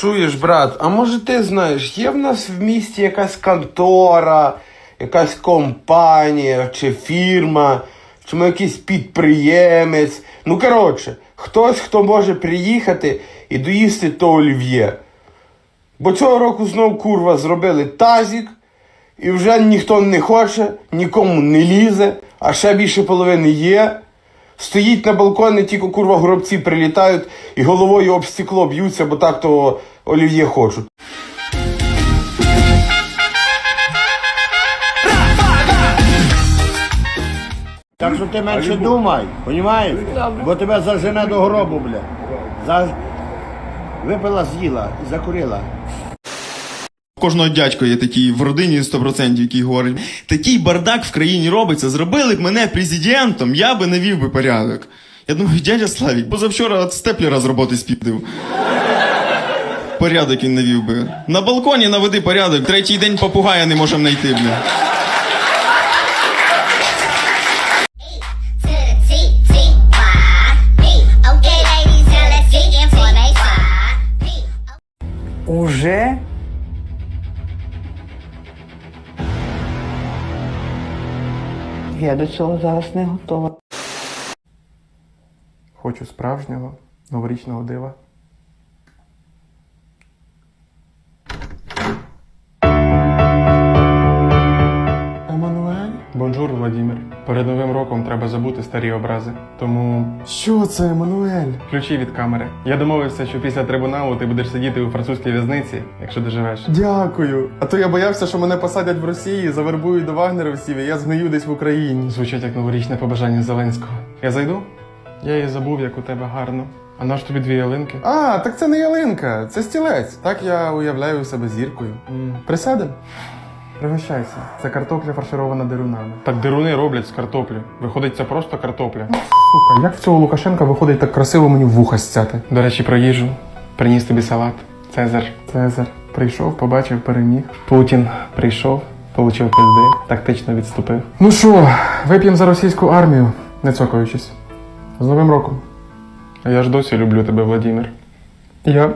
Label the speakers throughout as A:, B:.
A: Чуєш, брат, а може ти знаєш, є в нас в місті якась контора, якась компанія чи фірма, чи ми якийсь підприємець. Ну, коротше, хтось, хто може приїхати і доїсти то олів'є. Бо цього року знов курва зробили тазік, і вже ніхто не хоче, нікому не лізе, а ще більше половини є. Стоїть на балконі, тільки курва горобці прилітають і головою об стекло б'ються, бо так то олів'є хочуть.
B: Так що ти менше думай, понімаєш? Бо тебе зажене до гробу, бля. За... Випила, з'їла і закурила.
C: Кожного дядька є такий в родині 100%, який говорить, такий бардак в країні робиться, зробили б мене президентом, я би навів би порядок. Я думаю, дядя Славік, позавчора от степлера з роботи спідив. Порядок він навів би. На балконі наведи порядок, третій день попугая не можемо знайти, бля.
D: to
E: Я до цього зараз не готова.
F: Хочу справжнього новорічного дива. Перед новим роком треба забути старі образи. Тому. Що це, Еммануель? Ключі від камери. Я домовився, що після трибуналу ти будеш сидіти у французькій в'язниці, якщо доживеш. Дякую. А то я боявся, що мене посадять в Росії, завербують до вагнерівців, і я згнию десь в Україні. Звучить як новорічне побажання Зеленського. Я зайду? Я і забув, як у тебе гарно. А наш тобі дві ялинки? А, так це не ялинка, це стілець. Так я уявляю себе зіркою. Присядем? Пригощайся. Це картопля фарширована дирунами. Так дируни роблять з картоплі. Виходить, це просто картопля. Сука, як в цього Лукашенка виходить так красиво мені вуха стяти? До речі, про їжу. Приніс тобі салат. Цезар. Цезар. Прийшов, побачив, переміг. Путін прийшов, получив пизди, тактично відступив. Ну що, вип'ємо за російську армію, не цокаючись. З Новим роком. А я ж досі люблю тебе, Владимир. Я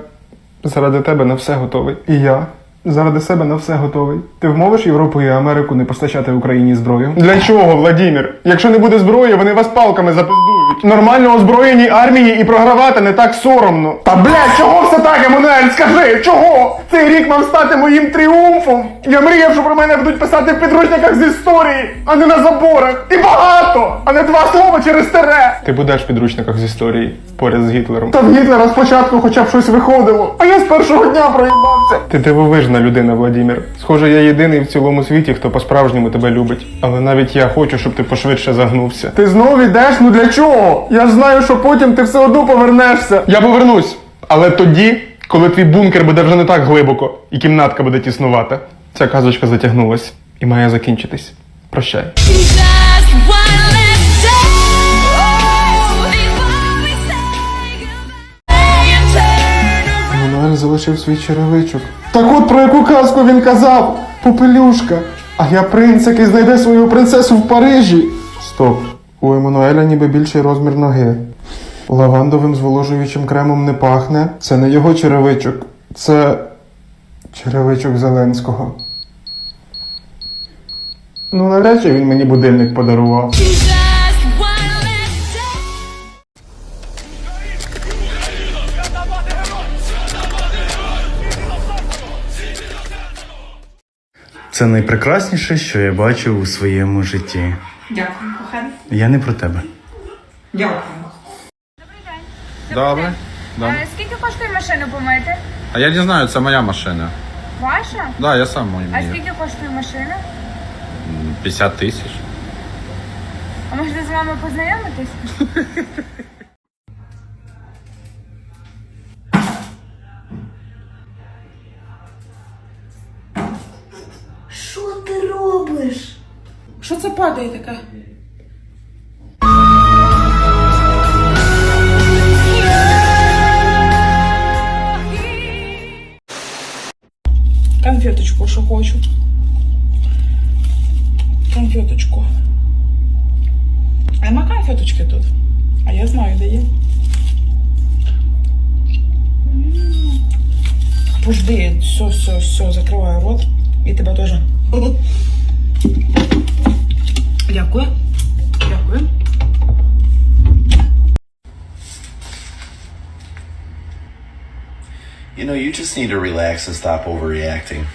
F: заради тебе на все готовий. І я заради себе на все готовий. Ти вмовиш Європу і Америку не постачати Україні зброю? Для чого, Владимир? Якщо не буде зброї, вони вас палками запиздують. Нормально озброєній армії і програвати не так соромно. Та блядь, чого все так, Еммануель? Скажи, чого? Цей рік мав стати моїм тріумфом. Я мріяв, що про мене будуть писати в підручниках з історії, а не на заборах. І багато, а не два слова через тере. Ти будеш в підручниках з історії поряд з Гітлером. Та в Гітлера спочатку хоча б щось виходило, а я з першого дня проїбався. Ти дивовижна людина, Владимир. Схоже, я єдиний в цілому світі, хто по-справжньому тебе любить. Але навіть я хочу, щоб ти пошвидше загнувся. Ти знов ідеш? Ну для чого? Я ж знаю, що потім ти все одно повернешся. Я повернусь. Але тоді, коли твій бункер буде вже не так глибоко, і кімнатка буде тіснувата. Ця казочка затягнулась і має закінчитись. Прощай. Залишив свій черевичок. Так от про яку казку він казав? Попелюшка. А я принц, який знайде свою принцесу в Парижі. Стоп. У Еммануеля ніби більший розмір ноги. Лавандовим зволожуючим кремом не пахне. Це не його черевичок. Це черевичок Зеленського. Ну, навряд чи він мені будильник подарував.
G: Це найпрекрасніше, що я бачив у своєму житті.
H: Дякую, коханий.
G: Я не про тебе.
H: Дякую.
I: Добре. Добре.
J: Е, Скільки коштує машину помити?
I: А я не знаю, це моя машина.
J: Ваша?
I: Да, я сам мою
J: А скільки коштує машина?
I: 50 тисяч.
J: А можете з вами познайомитись?
H: падає таке? Конфеточку, що хочу. Конфеточку. А нема конфеточки тут. А я знаю, де є. М. Пожди, все, все, все, закриваю рот. І тебе теж. Дякую. Дякую.
G: You know, you just need to relax and stop overreacting.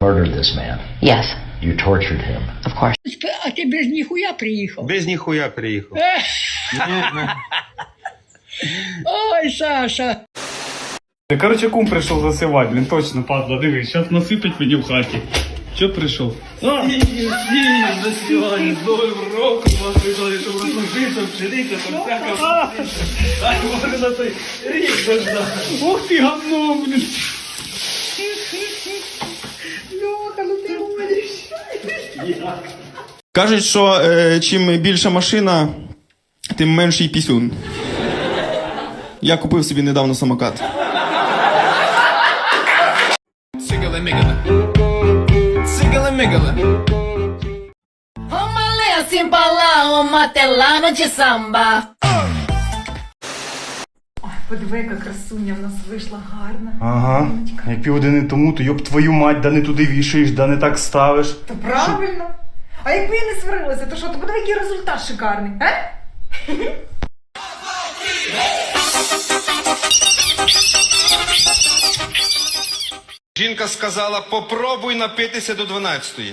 B: Murdered this man.
E: Yes,
B: You tortured him.
E: of course.
H: А ти без ніхуя приїхав.
A: Без ніхуя приїхав.
H: Ой, Саша.
F: Короче, кум прийшов засивати, блін, точно падла, дивись, зараз насипить мені в хаті. Що прийшов? Ух ти, говно, блін.
C: Кажуть, що е, чим більша машина, тим менший пісюн. Я купив собі недавно самокат.
K: Uma lença embalar, uma telana de samba.
J: Подиви, яка красуня в нас вийшла гарна.
G: Ага. Як півгодини тому, то йоб твою мать, да не туди вішаєш, да не так ставиш.
J: То правильно. А якби я не сварилася, то що, то подиви, який результат шикарний, а?
A: Жінка сказала, попробуй напитися до 12-ї.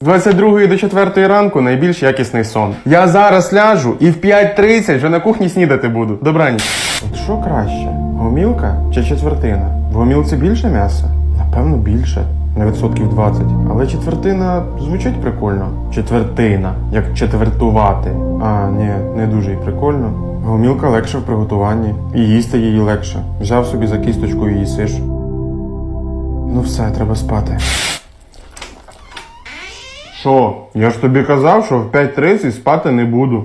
F: З 22 до 4 ранку найбільш якісний сон. Я зараз ляжу і в 5.30 вже на кухні снідати буду. Добраніч. От що краще? Гомілка чи четвертина? В гомілці більше м'яса? Напевно, більше. На відсотків 20. Але четвертина звучить прикольно. Четвертина, як четвертувати. А, ні, не дуже й прикольно. Гомілка легше в приготуванні. І їсти її легше. Взяв собі за кісточку і їсиш. Ну все, треба спати. Що? Я ж тобі казав, що в 5.30 спати не буду.